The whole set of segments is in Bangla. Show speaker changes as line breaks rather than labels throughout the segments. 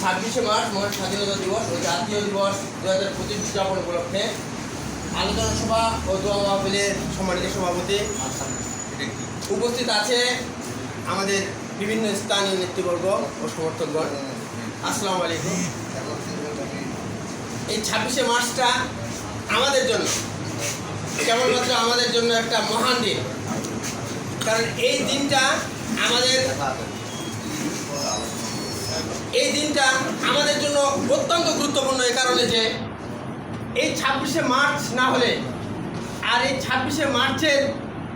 ছাব্বিশে মার্চ মহান স্বাধীনতা দিবস ও জাতীয় দিবস দু হাজার পঁচিশ উদযাপন উপলক্ষে আলোচনা সভা ও দোয়া মাহফিলের সম্মানিত সভাপতি উপস্থিত আছে আমাদের বিভিন্ন স্থানীয় নেতৃবর্গ ও সমর্থকগণ। আসসালামু আলাইকুম। এই ছাব্বিশে মার্চটা আমাদের জন্য, কেবলমাত্র আমাদের জন্য একটা মহান দিন। কারণ এই দিনটা আমাদের এই দিনটা আমাদের জন্য অত্যন্ত গুরুত্বপূর্ণ এই কারণে যে এই ছাব্বিশে মার্চ না হলে আর এই ছাব্বিশে মার্চের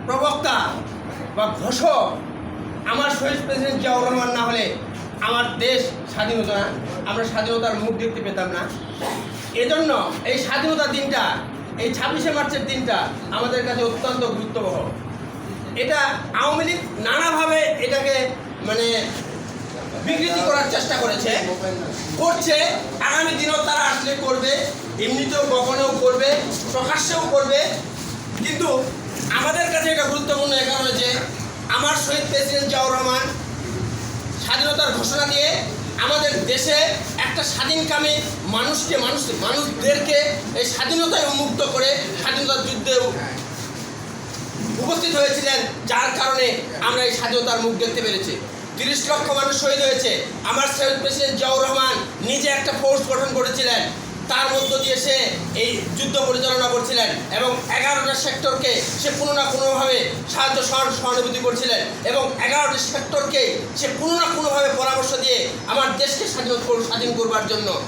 প্রবক্তা বা ঘোষক আমার শহীদ প্রেসিডেন্ট জিয়াউর রহমান না হলে আমার দেশ স্বাধীন হতো না আমরা স্বাধীনতার মুখ দেখতে পেতাম না। এজন্য এই স্বাধীনতার দিনটা, এই ছাব্বিশে মার্চের দিনটা আমাদের কাছে অত্যন্ত গুরুত্ববহ। এটা আওয়ামী লীগ নানাভাবে এটাকে মানে বিকৃতি করার চেষ্টা করেছে, করছে। আগামী দিনেও তারা আসলে করবে, এমনিতেও গোপনেও করবে, প্রকাশ্যেও করবে। কিন্তু আমাদের কাছে এটা গুরুত্বপূর্ণ এ কারণে যে আমার শহীদ প্রেসিডেন্ট জিয়াউর রহমান স্বাধীনতার ঘোষণা দিয়ে আমাদের দেশে একটা স্বাধীনকামী মানুষকে, মানুষ মানুষদেরকে এই স্বাধীনতায় উন্মুক্ত করে স্বাধীনতার যুদ্ধে উপস্থিত হয়েছিলেন, যার কারণে আমরা এই স্বাধীনতার মুখ দেখতে পেরেছি। তিরিশ লক্ষ মানুষ শহীদ হয়েছে। আমার শহীদ প্রেসিডেন্ট জিয়াউর রহমান নিজে একটা ফোর্স গঠন করেছিলেন। তার মধ্য দিয়ে সে এই যুদ্ধ পরিচালনা করছিলেন এবং এগারোটা সেক্টরকে সে কোনো না কোনোভাবে সাহায্য সহ- সহানুভূতি করছিলেন এবং এগারোটি সেক্টরকে সে কোনো না কোনোভাবে পরামর্শ দিয়ে আমার দেশকে স্বাধীন স্বাধীন করবার জন্য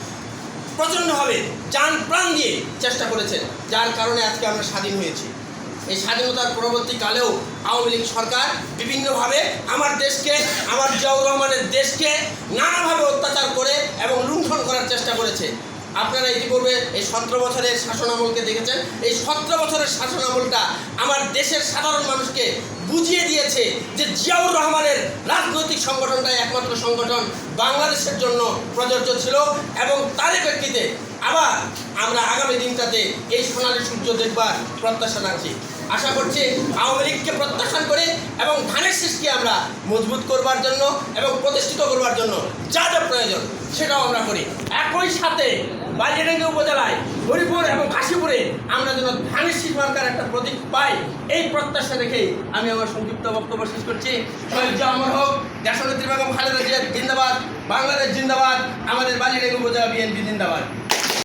প্রচণ্ডভাবে যান প্রাণ দিয়ে চেষ্টা করেছেন, যার কারণে আজকে আমরা স্বাধীন হয়েছি। এই স্বাধীনতার পরবর্তীকালেও আওয়ামী লীগ সরকার বিভিন্নভাবে আমার দেশকে, আমার জিয়াউর রহমানের দেশকে নানাভাবে অত্যাচার করে এবং লুণ্ঠন করার চেষ্টা করেছে। আপনারা ইতিপূর্বে এই সতেরো বছরের শাসনামলকে দেখেছেন। এই সতেরো বছরের শাসনামলটা আমার দেশের সাধারণ মানুষকে বুঝিয়ে দিয়েছে যে জিয়াউর রহমানের রাজনৈতিক সংগঠনটাই একমাত্র সংগঠন বাংলাদেশের জন্য প্রযোজ্য ছিল এবং তারই প্রেক্ষিতে আবার আমরা আগামী দিনটাতে এই সোনালী সূর্য দেখবার প্রত্যাশা রাখছি। আশা করছি আওয়ামী লীগকে প্রত্যাখ্যান করে এবং ধানের শীষকে আমরা মজবুত করবার জন্য এবং প্রতিষ্ঠিত করবার জন্য যা যা প্রয়োজন সেটাও আমরা করি। একই সাথে বালিয়াডাঙ্গি উপজেলায় হরিপুর এবং কাশীপুরে আমরা যেন ধানের শীষ মার্কার একটা প্রতীক পাই, এই প্রত্যাশা রেখে আমি আমার সংক্ষিপ্ত বক্তব্য শেষ করছি। জামর হোক দেশনেত্রী বেগম খালেদা জিয়া জিন্দাবাদ, বাংলাদেশ জিন্দাবাদ, আমাদের বালিয়াডাঙ্গি উপজেলা বিএনপি জিন্দাবাদ।